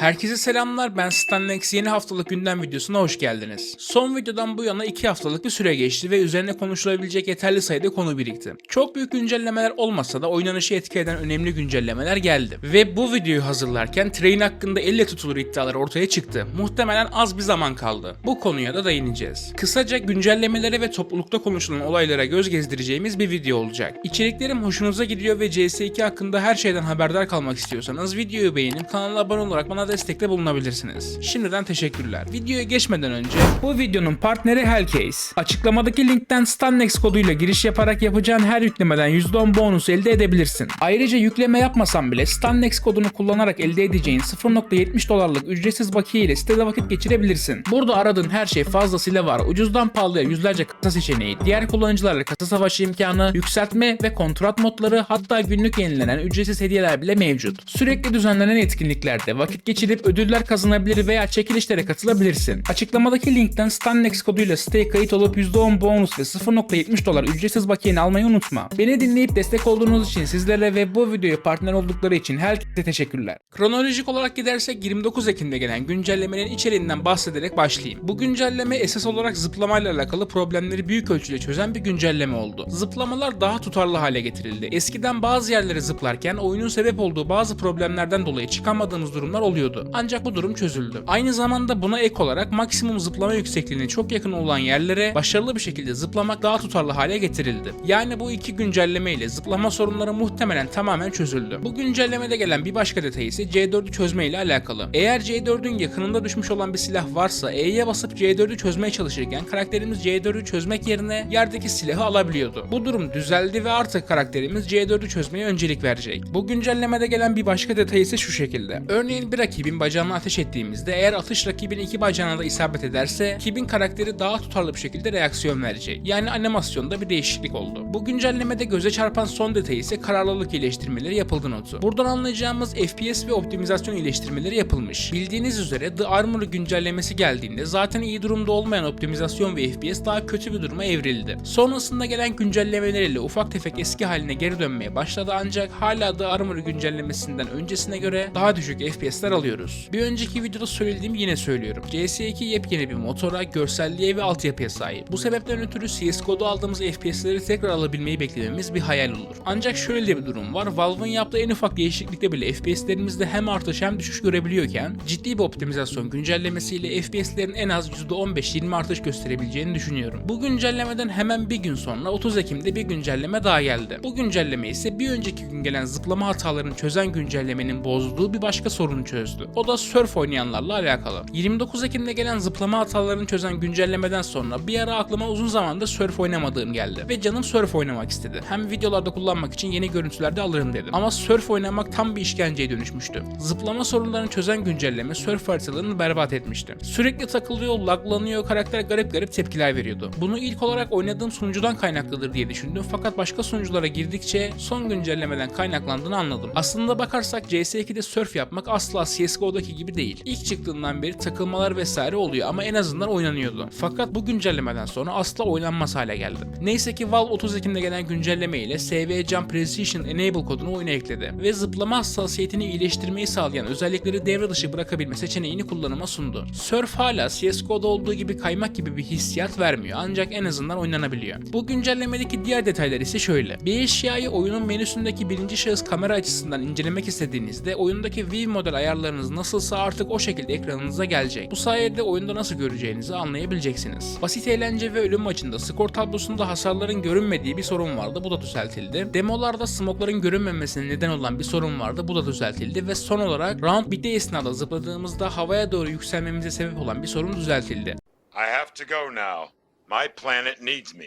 Herkese selamlar ben Stanlex yeni haftalık gündem videosuna hoş geldiniz. Son videodan bu yana 2 haftalık bir süre geçti ve üzerine konuşulabilecek yeterli sayıda konu birikti. Çok büyük güncellemeler olmasa da oynanışı etki eden önemli güncellemeler geldi. Ve bu videoyu hazırlarken Train hakkında elle tutulur iddialar ortaya çıktı. Muhtemelen az bir zaman kaldı. Bu konuya da değineceğiz. Kısaca güncellemelere ve toplulukta konuşulan olaylara göz gezdireceğimiz bir video olacak. İçeriklerim hoşunuza gidiyor ve CS2 hakkında her şeyden haberdar kalmak istiyorsanız videoyu beğenip kanala abone olarak bana destekte bulunabilirsiniz. Şimdiden teşekkürler. Videoya geçmeden önce bu videonun partneri Hellcase. Açıklamadaki linkten Stannex koduyla giriş yaparak yapacağın her yüklemeden %10 bonus elde edebilirsin. Ayrıca yükleme yapmasan bile Stannex kodunu kullanarak elde edeceğin 0.70 dolarlık ücretsiz bakiye ile sitede vakit geçirebilirsin. Burada aradığın her şey fazlasıyla var. Ucuzdan pahalıya yüzlerce kasa seçeneği, diğer kullanıcılarla kasa savaşı imkanı, yükseltme ve kontrat modları hatta günlük yenilenen ücretsiz hediyeler bile mevcut. Sürekli düzenlenen etkinliklerde vakit geçirip ödüller kazanabilir veya çekilişlere katılabilirsin. Açıklamadaki linkten Stannex koduyla siteye kayıt olup %10 bonus ve 0.70 dolar ücretsiz bakiyeni almayı unutma. Beni dinleyip destek olduğunuz için sizlere ve bu videoya partner oldukları için herkese teşekkürler. Kronolojik olarak gidersek 29 Ekim'de gelen güncellemenin içeriğinden bahsederek başlayayım. Bu güncelleme esas olarak zıplamayla alakalı problemleri büyük ölçüde çözen bir güncelleme oldu. Zıplamalar daha tutarlı hale getirildi. Eskiden bazı yerlere zıplarken oyunun sebep olduğu bazı problemlerden dolayı çıkamadığımız durumlar oluyordu. Ancak bu durum çözüldü. Aynı zamanda buna ek olarak maksimum zıplama yüksekliğine çok yakın olan yerlere başarılı bir şekilde zıplamak daha tutarlı hale getirildi. Yani bu iki güncelleme ile zıplama sorunları muhtemelen tamamen çözüldü. Bu güncellemede gelen bir başka detay ise C4'ü çözme ile alakalı. Eğer C4'ün yakınında düşmüş olan bir silah varsa E'ye basıp C4'ü çözmeye çalışırken karakterimiz C4'ü çözmek yerine yerdeki silahı alabiliyordu. Bu durum düzeldi ve artık karakterimiz C4'ü çözmeye öncelik verecek. Bu güncellemede gelen bir başka detay ise şu şekilde. Örneğin bir rakibin bacağına ateş ettiğimizde eğer atış rakibin iki bacağına da isabet ederse rakibin karakteri daha tutarlı bir şekilde reaksiyon verecek. Yani animasyonda bir değişiklik oldu. Bu güncellemede göze çarpan son detay ise kararlılık iyileştirmeleri yapıldı notu. Buradan anlayacağımız FPS ve optimizasyon iyileştirmeleri yapılmış. Bildiğiniz üzere The Armor güncellemesi geldiğinde zaten iyi durumda olmayan optimizasyon ve FPS daha kötü bir duruma evrildi. Sonrasında gelen güncellemeler ile ufak tefek eski haline geri dönmeye başladı ancak hala The Armor güncellemesinden öncesine göre daha düşük FPS'ler alıyoruz. Bir önceki videoda söylediğimi yine söylüyorum. CS2 yepyeni bir motora, görselliğe ve altyapıya sahip. Bu sebepten ötürü CSGO'da aldığımız FPS'leri tekrar alabilmeyi beklememiz bir hayal olur. Ancak şöyle de bir durum var. Valve'ın yaptığı en ufak değişiklikte bile FPS'lerimizde hem artış hem düşüş görebiliyorken ciddi bir optimizasyon güncellemesiyle FPS'lerin en az %15-20 artış gösterebileceğini düşünüyorum. Bu güncellemeden hemen bir gün sonra 30 Ekim'de bir güncelleme daha geldi. Bu güncelleme ise bir önceki gün gelen zıplama hatalarını çözen güncellemenin bozduğu bir başka sorunu çözdü. O da surf oynayanlarla alakalı. 29 Ekim'de gelen zıplama hatalarını çözen güncellemeden sonra bir ara aklıma uzun zamandır surf oynamadığım geldi ve canım surf oynamak istedi. Hem videolarda kullanmak için yeni görüntülerde alırım dedim. Ama surf oynamak tam bir işkenceye dönüşmüştü. Zıplama sorunlarını çözen güncelleme surf haritalarını berbat etmişti. Sürekli takılıyor, laglanıyor, karakter garip garip tepkiler veriyordu. Bunu ilk olarak oynadığım sunucudan kaynaklıdır diye düşündüm fakat başka sunuculara girdikçe son güncellemeden kaynaklandığını anladım. Aslında bakarsak CS2'de surf yapmak asla CSGO'daki gibi değil. İlk çıktığından beri takılmalar vesaire oluyor ama en azından oynanıyordu. Fakat bu güncellemeden sonra asla oynanmaz hale geldi. Neyse ki Valve 30 Ekim'de gelen güncelleme ile SV Jump Precision Enable kodunu oyuna ekledi ve zıplama hassasiyetini iyileştirmeyi sağlayan özellikleri devre dışı bırakabilme seçeneğini kullanıma sundu. Surf hala CSGO'da olduğu gibi kaymak gibi bir hissiyat vermiyor ancak en azından oynanabiliyor. Bu güncellemedeki diğer detaylar ise şöyle. Bir eşyayı oyunun menüsündeki birinci şahıs kamera açısından incelemek istediğinizde oyundaki View model ayarlarınız nasılsa artık o şekilde ekranınıza gelecek. Bu sayede oyunda nasıl göreceğinizi anlayabileceksiniz. Basit eğlence ve ölüm maçında skor tablosunda hasarların görünmediği bir sorun vardı. Bu da düzeltildi. Demolarda smokların görünmemesine neden olan bir sorun vardı. Bu da düzeltildi ve son olarak round bittiği esnada zıpladığımızda havaya doğru yükselmemize sebep olan bir sorun düzeltildi. I have to go now. My planet needs me.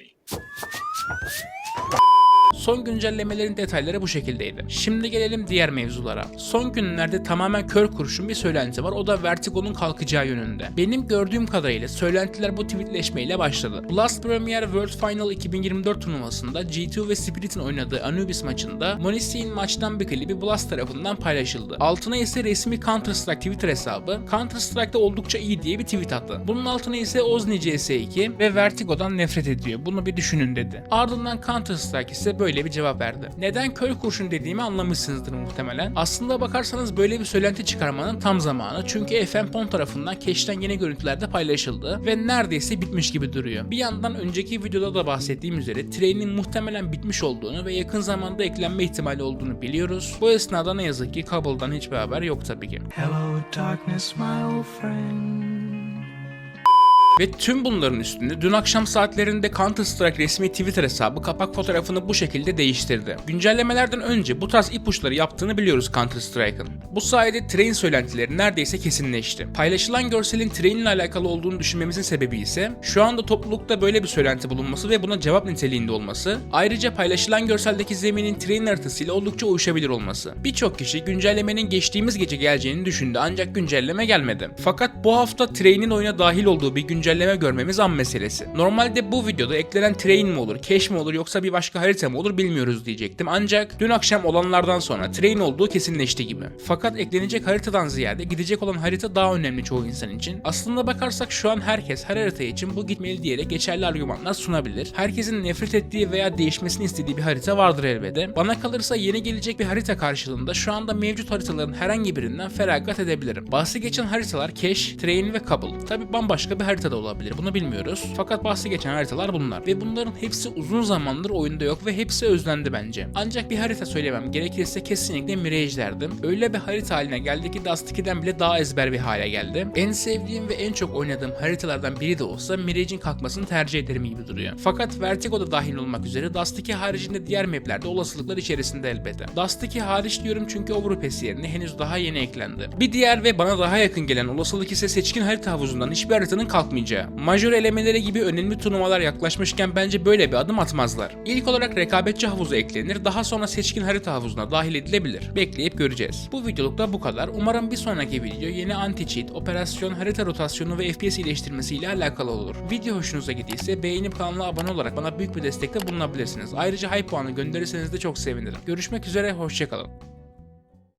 Son güncellemelerin detayları bu şekildeydi. Şimdi gelelim diğer mevzulara. Son günlerde tamamen kör kurşun bir söylenti var. O da Vertigo'nun kalkacağı yönünde. Benim gördüğüm kadarıyla söylentiler bu tweetleşmeyle başladı. Blast Premier World Final 2024 turnuvasında G2 ve Spirit'in oynadığı Anubis maçında Monisi'nin maçtan bir klibi Blast tarafından paylaşıldı. Altına ise resmi Counter Strike Twitter hesabı Counter Strike'da oldukça iyi diye bir tweet attı. Bunun altına ise Ozni CS2 ve Vertigo'dan nefret ediyor. Bunu bir düşünün dedi. Ardından Counter Strike ise böyle şöyle bir cevap verdi. Neden köy kurşun dediğimi anlamışsınızdır muhtemelen. Aslında bakarsanız böyle bir söylenti çıkarmanın tam zamanı. Çünkü FM Pon tarafından keşten yeni görüntülerde paylaşıldı ve neredeyse bitmiş gibi duruyor. Bir yandan önceki videoda da bahsettiğim üzere trenin muhtemelen bitmiş olduğunu ve yakın zamanda eklenme ihtimali olduğunu biliyoruz. Bu esnada ne yazık ki Cobble'dan hiçbir haber yok tabii ki. Hello, darkness, my old friend. Ve tüm bunların üstünde dün akşam saatlerinde Counter Strike resmi Twitter hesabı kapak fotoğrafını bu şekilde değiştirdi. Güncellemelerden önce bu tarz ipuçları yaptığını biliyoruz Counter Strike'ın. Bu sayede Train söylentileri neredeyse kesinleşti. Paylaşılan görselin Train ile alakalı olduğunu düşünmemizin sebebi ise şu anda toplulukta böyle bir söylenti bulunması ve buna cevap niteliğinde olması. Ayrıca paylaşılan görseldeki zeminin Train haritasıyla oldukça uyuşabilir olması. Birçok kişi güncellemenin geçtiğimiz gece geleceğini düşündü ancak güncelleme gelmedi. Fakat bu hafta Train'in oyuna dahil olduğu bir güncelleme görmemiz an meselesi. Normalde bu videoda eklenen Train mi olur, Cache mi olur yoksa bir başka harita mı olur bilmiyoruz diyecektim. Ancak dün akşam olanlardan sonra Train olduğu kesinleşti gibi. Fakat eklenecek haritadan ziyade gidecek olan harita daha önemli çoğu insan için. Aslında bakarsak şu an herkes her harita için bu gitmeli diyerek geçerli argümanlar sunabilir. Herkesin nefret ettiği veya değişmesini istediği bir harita vardır elbette. Bana kalırsa yeni gelecek bir harita karşılığında şu anda mevcut haritaların herhangi birinden feragat edebilirim. Bahsi geçen haritalar Cache, Train ve Cobble. Tabi bambaşka bir harita da olabilir bunu bilmiyoruz. Fakat bahsi geçen haritalar bunlar. Ve bunların hepsi uzun zamandır oyunda yok ve hepsi özlendi bence. Ancak bir harita söylemem gerekirse kesinlikle Mirage derdim. Öyle bir harita haline geldi ki Dust 2'den bile daha ezber bir hale geldi. En sevdiğim ve en çok oynadığım haritalardan biri de olsa Mirage'in kalkmasını tercih ederim gibi duruyor. Fakat Vertigo da dahil olmak üzere Dust 2 haricinde diğer maplerde olasılıklar içerisinde elbette. Dust 2 hariç diyorum çünkü Overpass yerine henüz daha yeni eklendi. Bir diğer ve bana daha yakın gelen olasılık ise seçkin harita havuzundan hiçbir haritanın kalkmayacağı. Major elemeleri gibi önemli turnuvalar yaklaşmışken bence böyle bir adım atmazlar. İlk olarak rekabetçi havuza eklenir, daha sonra seçkin harita havuzuna dahil edilebilir. Bekleyip göreceğiz. Bu videoluk da bu kadar. Umarım bir sonraki video yeni anti-cheat, operasyon, harita rotasyonu ve FPS iyileştirmesi ile alakalı olur. Video hoşunuza gittiyse beğenip kanala abone olarak bana büyük bir destekte bulunabilirsiniz. Ayrıca hype puanı gönderirseniz de çok sevinirim. Görüşmek üzere, hoşçakalın.